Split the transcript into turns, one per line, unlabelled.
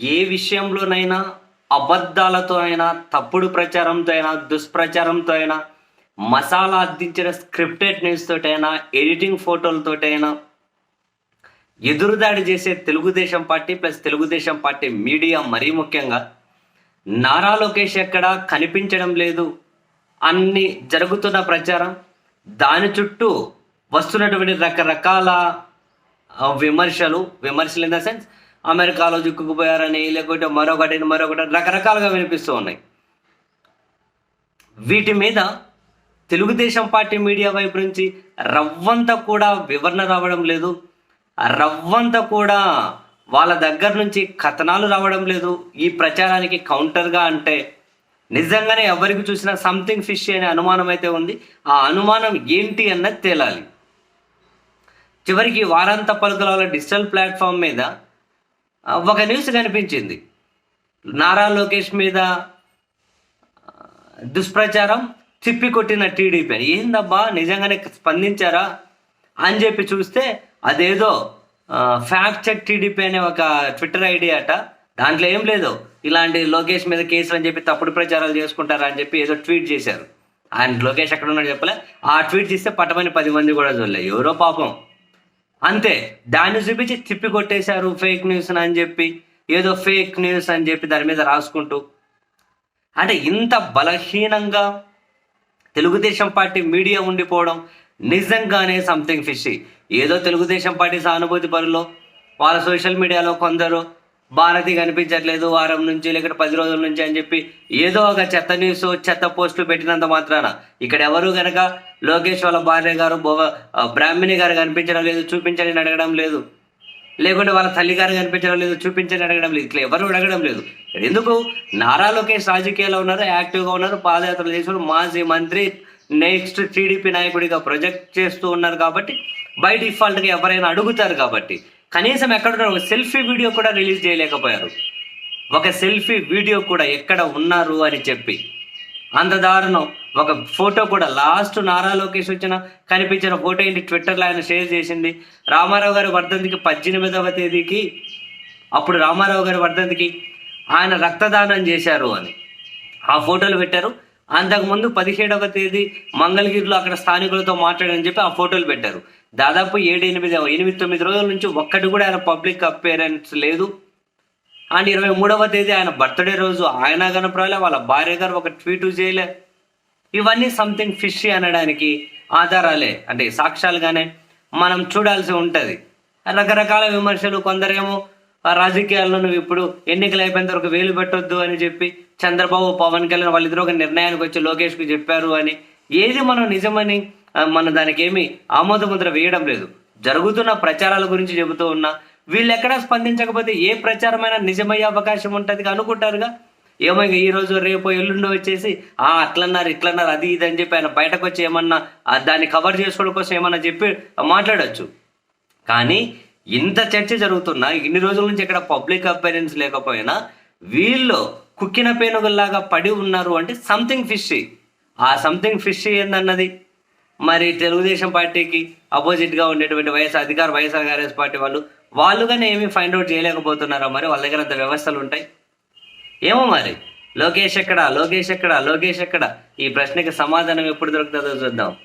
ఏ విషయంలోనైనా అబద్ధాలతో అయినా తప్పుడు ప్రచారంతో అయినా దుష్ప్రచారంతో అయినా మసాలా అద్దించిన స్క్రిప్టెడ్ న్యూస్ తోటైనా ఎడిటింగ్ ఫోటోలతోటైనా ఎదురుదాడి చేసే Telugu Desam party plus Telugu Desam party media మరీ ముఖ్యంగా నారా లోకేష్ ఎక్కడ కనిపించడం లేదు. అన్ని జరుగుతున్న ప్రచారం దాని చుట్టూ వస్తున్నటువంటి రకరకాల విమర్శలు విమర్శలు ఇన్ ద సెన్స్ అమెరికాలో చిక్కుకుపోయారని లేకుంటే మరొకటి మరొకటి రకరకాలుగా వినిపిస్తూ ఉన్నాయి. వీటి మీద తెలుగుదేశం పార్టీ మీడియా వైపు నుంచి రవ్వంత కూడా వివరణ రావడం లేదు. రవ్వంత కూడా వాళ్ళ దగ్గర నుంచి కథనాలు రావడం లేదు. ఈ ప్రచారానికి కౌంటర్గా అంటే నిజంగానే ఎవరికి చూసినా సంథింగ్ ఫిష్ అనే అనుమానం అయితే ఉంది. ఆ అనుమానం ఏంటి అన్నది తేలాలి. చివరికి వారాంత పలుకుల డిజిటల్ ప్లాట్ఫామ్ మీద ఒక న్యూస్ కనిపించింది. నారా లోకేష్ మీద దుష్ప్రచారం తిప్పికొట్టిన టీడీపీ. అని ఏందబ్బా నిజంగానే స్పందించారా అని చెప్పి చూస్తే అదేదో ఫ్యాక్ట్ చెక్ టీడీపీ అనే ఒక ట్విట్టర్ ఐడి అట. దాంట్లో ఏం లేదు. ఇలాంటి లోకేష్ మీద కేసులు అని చెప్పి తప్పుడు ప్రచారాలు చేసుకుంటారా అని చెప్పి ఏదో ట్వీట్ చేశారు. ఆయన లోకేష్ ఎక్కడ ఉన్నాడు చెప్పలే. ఆ ట్వీట్ చేస్తే పట్టమని పది మంది కూడా చూడలే. ఎవరో పాపం. అంతే. దాన్ని చూపించి తిప్పి కొట్టేశారు ఫేక్ న్యూస్ అని చెప్పి ఏదో ఫేక్ న్యూస్ అని చెప్పి దాని మీద రాసుకుంటూ. అంటే ఇంత బలహీనంగా తెలుగుదేశం పార్టీ మీడియా ఉండిపోవడం నిజంగానే సంథింగ్ ఫిషీ ఏదో తెలుగుదేశం పార్టీ సానుభూతి పరులో వాళ్ళ సోషల్ మీడియాలో కొందరు భారతి కనిపించట్లేదు వారం నుంచి లేకపోతే పది రోజుల నుంచి అని చెప్పి ఏదో ఒక చెత్త న్యూస్ చెత్త పోస్టులు పెట్టినంత మాత్రాన ఇక్కడ ఎవరు గనక లోకేష్ వాళ్ళ భార్య గారు బొవ- బ్రాహ్మణి గారు కనిపించడం లేదు చూపించని అడగడం లేదు. లేకుంటే వాళ్ళ తల్లి గారు కనిపించడం లేదు చూపించని అడగడం లేదు. ఇట్లా ఎవరు అడగడం లేదు. ఎందుకు? నారా లోకేష్ రాజకీయాల్లో ఉన్నారు యాక్టివ్గా ఉన్నారు పాదయాత్రలు చేశారు మాజీ మంత్రి నెక్స్ట్ టీడీపీ నాయకుడిగా ప్రొజెక్ట్ చేస్తూ ఉన్నారు కాబట్టి బై డిఫాల్ట్గా ఎవరైనా అడుగుతారు కాబట్టి కనీసం ఎక్కడ సెల్ఫీ వీడియో కూడా రిలీజ్ చేయలేకపోయారు. ఒక సెల్ఫీ వీడియో కూడా ఎక్కడ ఉన్నారు అని చెప్పి. అంత దారుణం. ఒక ఫోటో కూడా లాస్ట్ నారా లోకేష్ వచ్చిన కనిపించిన ఫోటో ఏంటి? ట్విట్టర్లో ఆయన షేర్ చేసింది. రామారావు గారి వర్ధంతికి పద్దెనిమిదవ తేదీకి అప్పుడు రామారావు గారి వర్ధంతికి ఆయన రక్తదానం చేశారు అని. ఆ ఫోటోలు పెట్టారు. అంతకుముందు పదిహేడవ తేదీ మంగళగిరిలో అక్కడ స్థానికులతో మాట్లాడని చెప్పి ఆ ఫోటోలు పెట్టారు. దాదాపు ఏడు ఎనిమిది ఎనిమిది తొమ్మిది రోజుల నుంచి ఒక్కటి కూడా ఆయన పబ్లిక్ అపేరెన్స్ లేదు. అండ్ ఇరవై మూడవ తేదీ ఆయన బర్త్డే రోజు ఆయన కనపరాలే వాళ్ళ భార్య గారు ఒక ట్వీట్ చేయలే. ఇవన్నీ సంథింగ్ ఫిష్ అనడానికి ఆధారాలే. అంటే సాక్ష్యాలుగానే మనం చూడాల్సి ఉంటుంది. రకరకాల విమర్శలు కొందరేమో రాజకీయాల్లో నువ్వు ఇప్పుడు ఎన్నికలు అయిపోయిన తర్వాత వేలు పెట్టొద్దు అని చెప్పి చంద్రబాబు పవన్ కళ్యాణ్ వాళ్ళిద్దరూ ఒక నిర్ణయానికి వచ్చి లోకేష్కి చెప్పారు అని. ఏది మనం నిజమని మన దానికి ఏమి ఆమోద ముద్ర వేయడం లేదు. జరుగుతున్న ప్రచారాల గురించి చెబుతూ ఉన్నా వీళ్ళు ఎక్కడా స్పందించకపోతే ఏ ప్రచారమైనా నిజమయ్యే అవకాశం ఉంటుంది అనుకుంటారుగా? ఏమో ఈ రోజు రేపు ఎల్లుండి వచ్చేసి ఆ అట్లన్నారు ఇట్లన్నారు అది ఇది అని చెప్పి ఆయన బయటకు వచ్చి ఏమన్నా దాన్ని కవర్ చేసుకోవడం కోసం ఏమన్నా చెప్పి మాట్లాడొచ్చు. కానీ ఇంత చర్చ జరుగుతున్నా ఇన్ని రోజుల నుంచి ఇక్కడ పబ్లిక్ అపీరెన్స్ లేకపోయినా వీళ్ళు కుక్కిన పేనుగుల్లాగా పడి ఉన్నారు అంటే సంథింగ్ ఫిష్ ఆ సంథింగ్ ఫిష్ ఏందన్నది? మరి తెలుగుదేశం పార్టీకి అపోజిట్గా ఉండేటువంటి వైఎస్ఆర్ అధికార వైఎస్ఆర్ కాంగ్రెస్ పార్టీ వాళ్ళు వాళ్ళుగానే ఏమీ ఫైండ్ అవుట్ చేయలేకపోతున్నారా మరి? వాళ్ళ దగ్గర అంత వ్యవస్థలు ఉంటాయి? ఏమో మరి? లోకేష్ ఎక్కడ? లోకేష్ ఎక్కడ? లోకేష్ ఎక్కడ? ఈ ప్రశ్నకి సమాధానం ఎప్పుడు దొరుకుతుందో చూద్దాం.